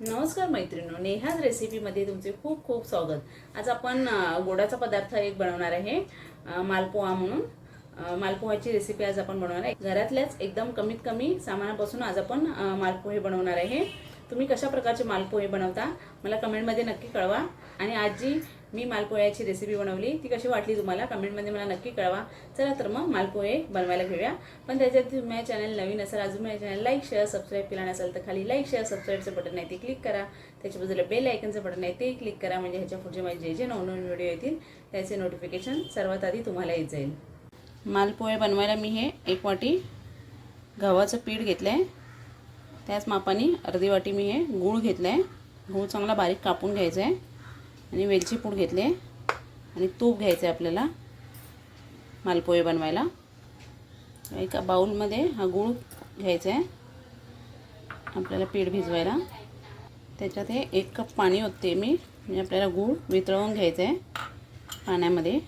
नमस्कार मैत्रिणी नेहाज रेसिपीमध्ये तुमचे खूप खूप स्वागत. आज आपण गोडाचा पदार्थ एक बनवणार आहे मालपोहा म्हणून. मालपोहाची रेसिपी आज आपण बनवणार आहे. घरातल्याच एकदम कमीत कमी सामानापासून आज आपण मालपोहे बनवणार आहे. तुम्ही कशा प्रकारचे मालपोहे बनवता मला कमेंटमध्ये नक्की कळवा. आणि आज जी मी मालपोह्याची रेसिपी बनवली. ती कशी वाटली तुम्हाला? कमेंटमध्ये मला नक्की कळवा. चला तर मग मालपोहे बनवायला घेऊया. पण त्याच्यात तुम्ही माझ्या चॅनल नवीन असाल अजून माझ्या चॅनल लाईक शेअर सबस्क्राईब केला नसेल तर खाली लाईक शेअर सबस्क्राईबचं बटन आहे ते क्लिक करा. त्याच्या बाजूला बेल आयकनचं बटन आहे ते क्लिक करा. म्हणजे ह्याच्या पुढचे माझे जे जे नवनवीन व्हिडिओ येतील त्याचे नोटिफिकेशन सर्वात आधी तुम्हाला येत जाईल. मालपोहे बनवायला मी हे एक वाटी गव्हाचं पीठ घेतलं आहे त्याच मापाने अर्धी वाटी मी हे गूळ घेतलं आहे गूळ चांगला बारीक कापून घ्यायचं आहे आणि वेलची पूड आणि तूप घ्यायचं आहे आपल्याला. मालपोहे बनवायला. एका बाऊलमध्ये हा गूळ घ्यायचा आहे आपल्याला पीठ भिजवायला. त्याच्यात हे एक कप पाणी ओतते मी. म्हणजे आपल्याला गूळ वितळवून घ्यायचं आहे पाण्यामध्ये.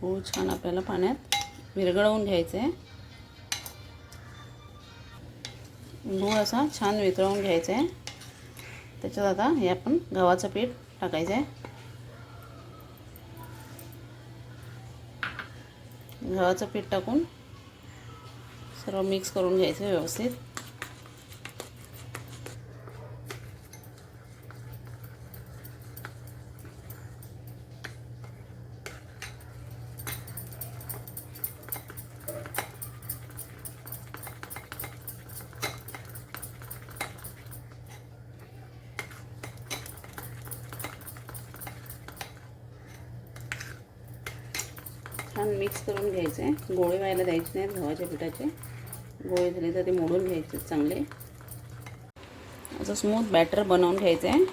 गूळ छान आपल्याला पाण्यात विरघळवून घ्यायचं आहे गूळ असा छान वितळवून घ्यायचा आहे. त्याच्यात आता हे आपण गव्हाचं पीठ टाकायचं आहे. गव्हाचं पीठ टाकून सर्व मिक्स करून घ्यायचं व्यवस्थित. छान मिक्स करून घ्यायचं. आहे गोळे व्हायला द्यायचे नाहीत गव्हाच्या पिठाचे. गोळे झाले तर ते मोडून घ्यायचे चांगले. असं स्मूथ बॅटर बनवून घ्यायचं. आहे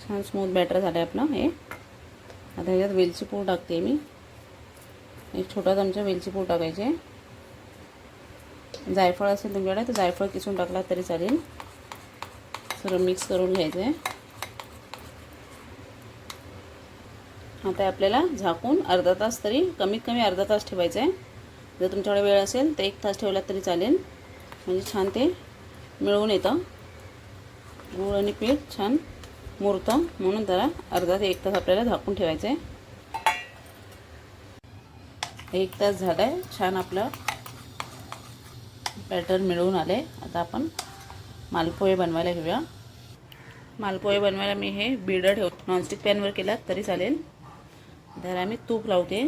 छान स्मूथ बॅटर झालं आहे आपलं हे. आता ह्याच्यात वेलची पूड टाकते मी. एक छोटा चमचा वेलची पूड टाकायची. आहे जायफळ असेल तुमच्याकडे तर जायफळ किसून टाकला तरी चालेल. सर्व मिक्स करून घ्यायचं. आहे आता आपल्याला झाकून अर्धा तास तरी कमीत कमी अर्धा तास ठेवायचं आहे. जर तुमच्याकडे वेळ असेल तर एक तास ठेवला तरी चालेल. म्हणजे छान ते मिळून येतं. गूळ आणि पीठ छान मुरतं. म्हणून त्याला अर्धा ते एक तास आपल्याला झाकून ठेवायचं आहे. एक तास झाला आहे. छान आपलं पॅटर्न मिळून आले आता आपण मालपोहे बनवायला घेऊया. मालपोहे बनवायला मी हे बिडं ठेव नॉनस्टिक पॅनवर केलात तरी चालेल. तर आम्ही तूप लावते.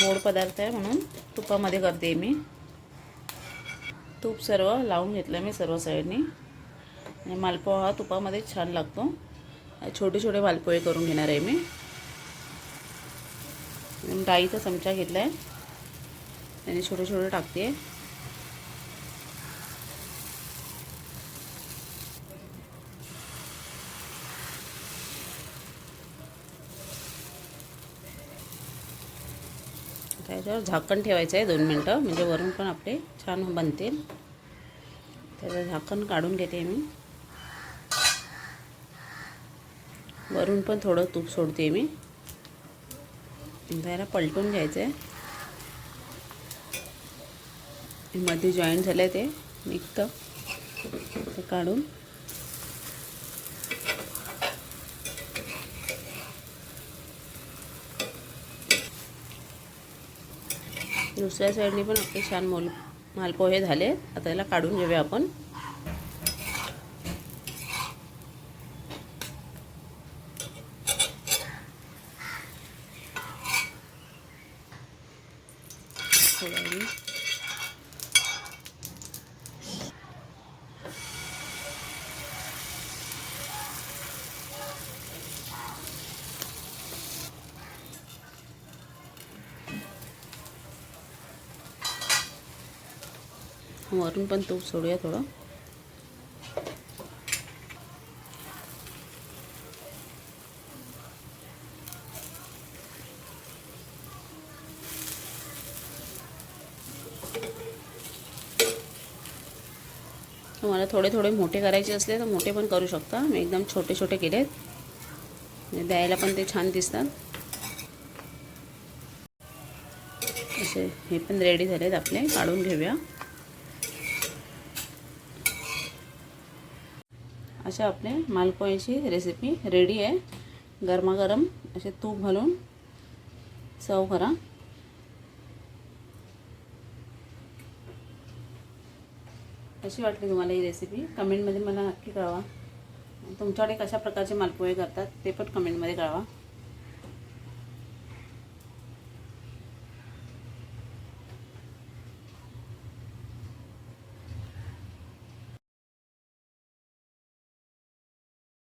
गोड पदार्थ आहे म्हणून तुपामध्ये करते मी. तूप सर्व लावून घेतलं मी सर्व साईडनी. आणि मालपोहा हा तुपामध्ये छान लागतो. छोटे छोटे मालपोहे करून घेणार आहे मी. डाईचा डाळीचा चमचा घेतला आहे आणि छोटे छोटे टाकते. त्याच्यावर झाकण ठेवायचं आहे दोन मिनटं. म्हणजे वरून पण आपले छान बनतील. त्याचं झाकण काढून घेते मी. वरून पण थोडं तूप सोडते मी. त्याला पलटून घ्यायचं आहे मध्ये जॉईंट झालं आहे ते. निघतं ते काढून. दुसऱ्या साईडने पण आपले छान मोल मालपोहे झाले. आता याला काढून घेऊया आपण. थोड्या हो, वरून पण तूप सोडूया थोडं. तुम्हाला थोडे थोडे मोठे करायचे असले तर मोठे पण करू शकता. मी एकदम छोटे छोटे केलेत. द्यायला पण ते छान दिसतात. असे हे पण रेडी झालेत आपले. काढून घेऊया. अशा आपले मालपोह्याची रेसिपी रेडी आहे. गरमागरम असे तूप घालून सर्व करा. कशी वाटली तुम्हाला ही रेसिपी कमेंटमध्ये मला नक्की कळवा. तुमच्याकडे कशा प्रकारचे मालपोहे करतात ते पण कमेंटमध्ये कळवा.